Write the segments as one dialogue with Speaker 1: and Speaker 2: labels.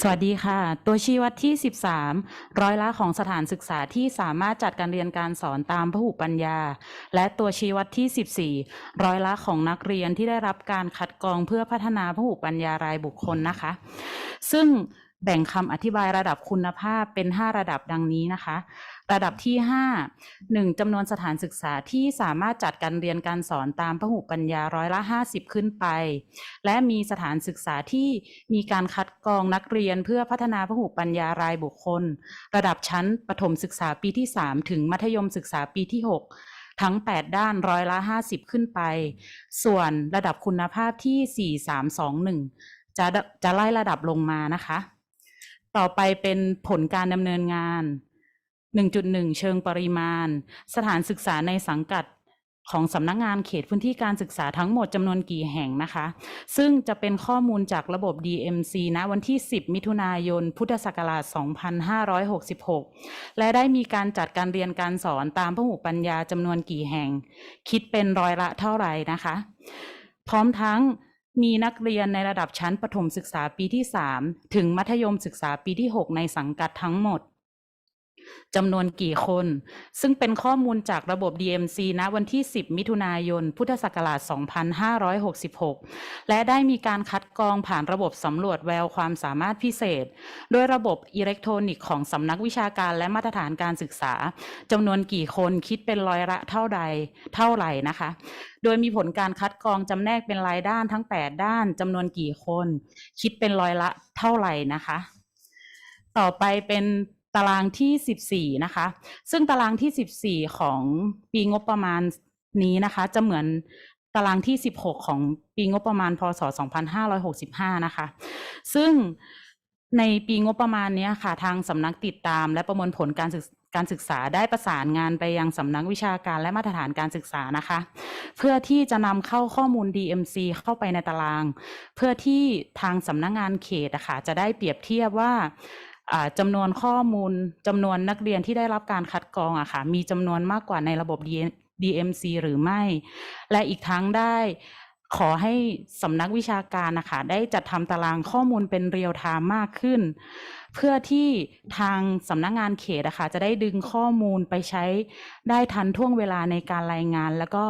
Speaker 1: สวัสดีค่ะ ตัวชี้วัดที่ 13 ร้อยละของสถานศึกษาที่สามารถจัดการเรียนการสอนตามพหุปัญญา และตัวชี้วัดที่ 14 ร้อยละของนักเรียนที่ได้รับการคัดกรองเพื่อพัฒนาพหุปัญญารายบุคคลนะคะ ซึ่ง แบ่งคำอธิบายระดับคุณภาพเป็น 5 ระดับดังนี้นะคะ ระดับที่ 5 1จำนวนสถานศึกษาที่สามารถจัดการเรียนการสอนตามพหุปัญญาร้อยละ 50 ขึ้นไป และมีสถานศึกษาที่มีการคัดกรองนักเรียนเพื่อพัฒนาพหุปัญญารายบุคคล ระดับชั้นประถมศึกษาปีที่ 3 ถึงมัธยมศึกษาปีที่ 6ทั้ง 8 ด้านร้อยละ 50 ขึ้นไป ส่วนระดับคุณภาพที่ 4 3 2 1 จะจะไล่ระดับลงมานะคะ ต่อไปเป็นผลการดำเนินงาน 1.1 เชิงปริมาณ สถานศึกษาในสังกัดของสำนักงานเขตพื้นที่การศึกษาทั้งหมดจำนวนกี่แห่งนะคะ ซึ่งจะเป็นข้อมูลจากระบบ DMC ณวันที่ 10 มิถุนายน พุทธศักราช 2566 และได้มีการจัดการเรียนการสอนตามพหุปัญญาจำนวนกี่แห่ง คิดเป็นร้อยละเท่าไหร่นะคะ พร้อมทั้ง มีนักเรียนในระดับชั้นประถมศึกษาปีที่ 3 ถึงมัธยมศึกษาปีที่ 6 ในสังกัดทั้งหมด จำนวนกี่คน ซึ่งเป็นข้อมูลจากระบบ DMC ณวันที่ 10 มิถุนายน พุทธศักราช 2566 และได้มีการคัดกรองผ่านระบบสำรวจแววความสามารถพิเศษ โดยระบบอิเล็กทรอนิกส์ของสำนักวิชาการและมาตรฐานการศึกษาจำนวนกี่คนคิดเป็นร้อยละเท่าใดเท่าไหร่นะคะ โดยมีผลการคัดกรองจำแนกเป็นรายด้านทั้ง 8 ด้านจำนวนกี่คน คิดเป็นร้อยละเท่าไหร่นะคะ ต่อไปเป็น ตารางที่ 14 นะคะ ซึ่งตารางที่ 14 ของปีงบประมาณนี้นะคะ จะเหมือนตารางที่ 16 ของปีงบประมาณ พศ 2565 นะคะ ซึ่งในปีงบประมาณนี้ค่ะ ทางสำนักติดตามและประมวลผลการศึกการศึกษาได้ประสานงานไปยังสำนักวิชาการและมาตรฐานการศึกษานะคะ เพื่อที่จะนำเข้าข้อมูล DMC เข้าไปในตาราง เพื่อที่ทางสำนักงานเขตอะค่ะจะได้เปรียบเทียบว่า จำนวนข้อมูลจำนวนนักเรียนที่ได้รับการคัดกรองอะค่ะมีจำนวนมากกว่าในระบบ DMC หรือไม่ และอีกทั้งได้ขอให้สำนักวิชาการนะคะได้จัดทำตารางข้อมูลเป็นเรียลไทม์มากขึ้น เพื่อที่ทางสำนักงานเขตนะคะจะได้ดึงข้อมูลไปใช้ได้ทันท่วงเวลาในการรายงาน แล้วก็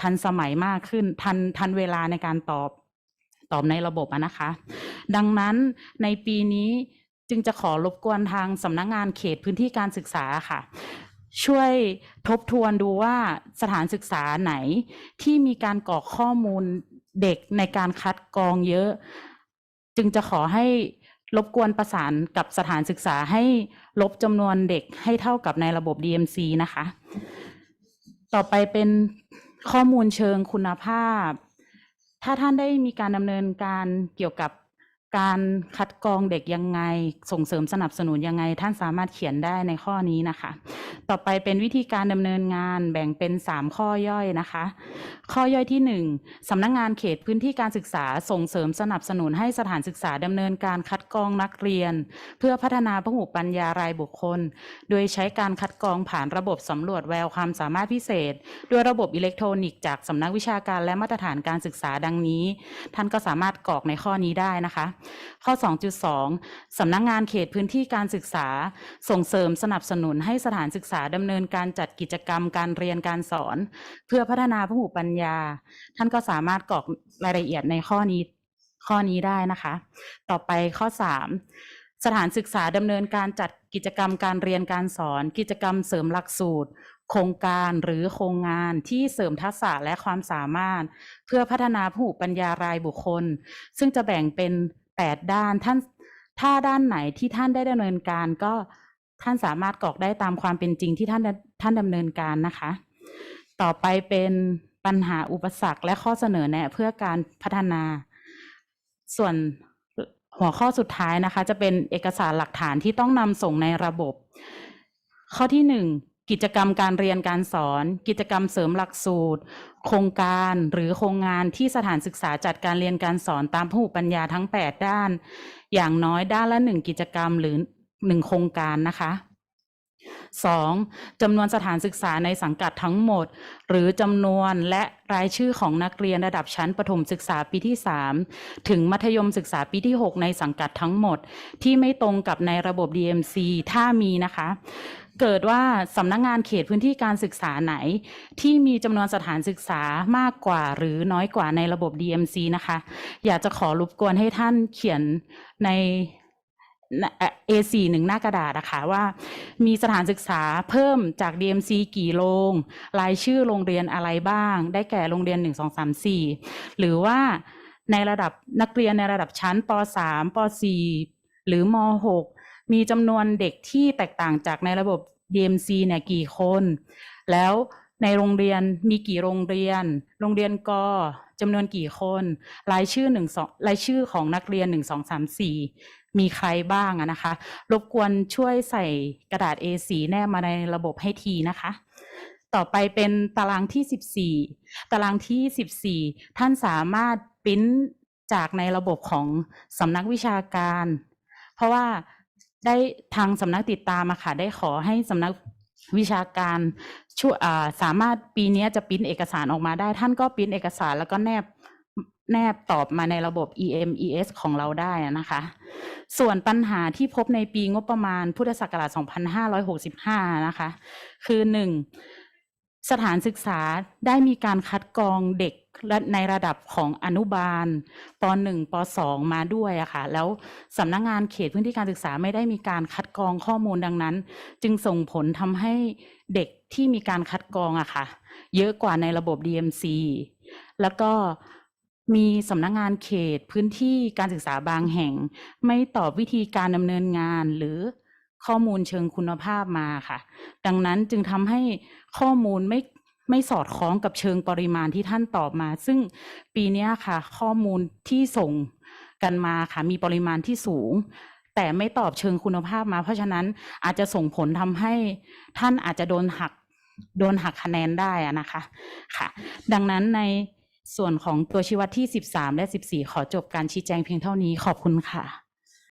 Speaker 1: ทันสมัยมากขึ้น ทันทันเวลาในการตอบตอบในระบบะนะคะ ดังนั้นในปีนี้ จึงจะขอรบกวนทางสำนักงานเขตพื้นที่การศึกษาค่ะ ช่วยทบทวนดูว่าสถานศึกษาไหนที่มีการกรอกข้อมูลเด็กในการคัดกรองเยอะ จึงจะขอให้รบกวนประสานกับสถานศึกษาให้ลบจำนวนเด็กให้เท่ากับในระบบ DMC นะคะ ต่อไปเป็นข้อมูลเชิงคุณภาพ ถ้าท่านได้มีการดำเนินการเกี่ยวกับ การคัดกรองเด็กยังไง ส่งเสริมสนับสนุนยังไง ท่านสามารถเขียนได้ในข้อนี้นะคะ ต่อไปเป็นวิธีการดำเนินงานแบ่งเป็น 3 ข้อย่อยนะคะ ข้อย่อยที่ 1สำนักงานเขตพื้นที่การศึกษาส่งเสริมสนับสนุนให้สถานศึกษาดำเนินการคัดกรองนักเรียน เพื่อพัฒนาพหุปัญญารายบุคคล โดยใช้การคัดกรองผ่านระบบสำรวจแววความสามารถพิเศษ ด้วยระบบอิเล็กทรอนิกส์จากสำนักวิชาการและมาตรฐานการศึกษาดังนี้ ท่านก็สามารถกรอกในข้อนี้ได้นะคะข้อ 2.2 สำนักงานเขตพื้นที่การศึกษา ส่งเสริมสนับสนุนให้สถานศึกษาดำเนินการจัดกิจกรรมการเรียนการสอน เพื่อพัฒนาพหุปัญญา ท่านก็สามารถกรอกรายละเอียดในข้อนี้ข้อนี้ได้นะคะ ต่อไปข้อ 3 สถานศึกษาดำเนินการจัดกิจกรรมการเรียนการสอน กิจกรรมเสริมหลักสูตร โครงการหรือโครงงานที่เสริมทักษะและความสามารถ เพื่อพัฒนาผู้ปัญญารายบุคคล ซึ่งจะแบ่งเป็น 8ด้านท่านถ้าด้านไหนที่ท่านได้ดำเนินการก็ท่านสามารถกรอกได้ตามความเป็นจริงที่ท่านท่านดำเนินการนะคะ ต่อไปเป็นปัญหาอุปสรรคและข้อเสนอแนะเพื่อการพัฒนา ส่วนหัวข้อสุดท้ายนะคะ จะเป็นเอกสารหลักฐานที่ต้องนำส่งในระบบ ข้อที่หนึ่ง กิจกรรมการเรียนการสอน กิจกรรมเสริมหลักสูตร โครงการหรือโครงงานที่สถานศึกษาจัดการเรียนการสอนตามผู้ปัญญาทั้ง 8 ด้าน อย่างน้อยด้านละหนึ่งกิจกรรมหรือหนึ่งโครงการนะคะ 2. จำนวนสถานศึกษาในสังกัดทั้งหมด หรือจำนวนและรายชื่อของนักเรียนระดับชั้นประถมศึกษาปีที่ 3 ถึงมัธยมศึกษาปีที่ 6 ในสังกัดทั้งหมด ที่ไม่ตรงกับในระบบ DMC ถ้ามีนะคะ เกิดว่าสำนักงงานเขตพื้นที่การศึกษาไหน ที่มีจำนวนสถานศึกษามากกว่าหรือน้อยกว่าในระบบ DMC นะคะ อยากจะขอรบกวนให้ท่านเขียนใน A4 หนึ่งหน้ากระดาษนะคะว่า มีสถานศึกษาเพิ่มจาก DMC กี่โรงรายชื่อโรงเรียนอะไรบ้าง ได้แก่โรงเรียน 1 2 3 4 หรือว่าในระดับนักเรียนในระดับชั้นป .3 ป .4 หรือม .6 มีจำนวนเด็กที่แตกต่างจากในระบบ DMC เนี่ยกี่คน แล้วในโรงเรียนมีกี่โรงเรียน โรงเรียนกจำนวนกี่คน รายชื่อหนึ่งสองรายชื่อของนักเรียนหนึ่งสองสามสี่มีใครบ้างอะนะคะ รบกวนช่วยใส่กระดาษ A4 แนบมาในระบบให้ทีนะคะ ต่อไปเป็นตารางที่ 14 ตารางที่ 14 ท่านสามารถปริ้นจากในระบบของสำนักวิชาการ เพราะว่า ได้ทางสำนักติดตามอะค่ะ ได้ขอให้สำนักวิชาการช่วยสามารถปีนี้จะปิ้นเอกสารออกมาได้ ท่านก็ปิ้นเอกสารแล้วก็แนบแนบตอบมาในระบบ EMES ของเราได้นะคะ ส่วนปัญหาที่พบในปีงบประมาณพุทธศักราช 2565 นะคะ คือ 1. สถานศึกษาได้มีการคัดกรองเด็กและในระดับของอนุบาลป .1 ป .2 มาด้วยอะค่ะ แล้วสำนักงานเขตพื้นที่การศึกษาไม่ได้มีการคัดกรองข้อมูลดังนั้น จึงส่งผลทำให้เด็กที่มีการคัดกรองอะค่ะ เยอะกว่าในระบบ DMC แล้วก็มีสำนักงานเขตพื้นที่การศึกษาบางแห่ง ไม่ตอบวิธีการดำเนินงานหรือ ข้อมูลเชิงคุณภาพมาค่ะ ดังนั้นจึงทำให้ข้อมูลไม่ไม่สอดคล้องกับเชิงปริมาณที่ท่านตอบมา ซึ่งปีนี้ค่ะ ข้อมูลที่ส่งกันมาค่ะ มีปริมาณที่สูง แต่ไม่ตอบเชิงคุณภาพมา เพราะฉะนั้นอาจจะส่งผลทำให้ท่านอาจจะโดนหักโดนหักคะแนนได้อะนะคะค่ะ ดังนั้นในส่วนของตัวชี้วัดที่ 13 และ 14 ขอจบการชี้แจงเพียงเท่านี้ขอบคุณค่ะ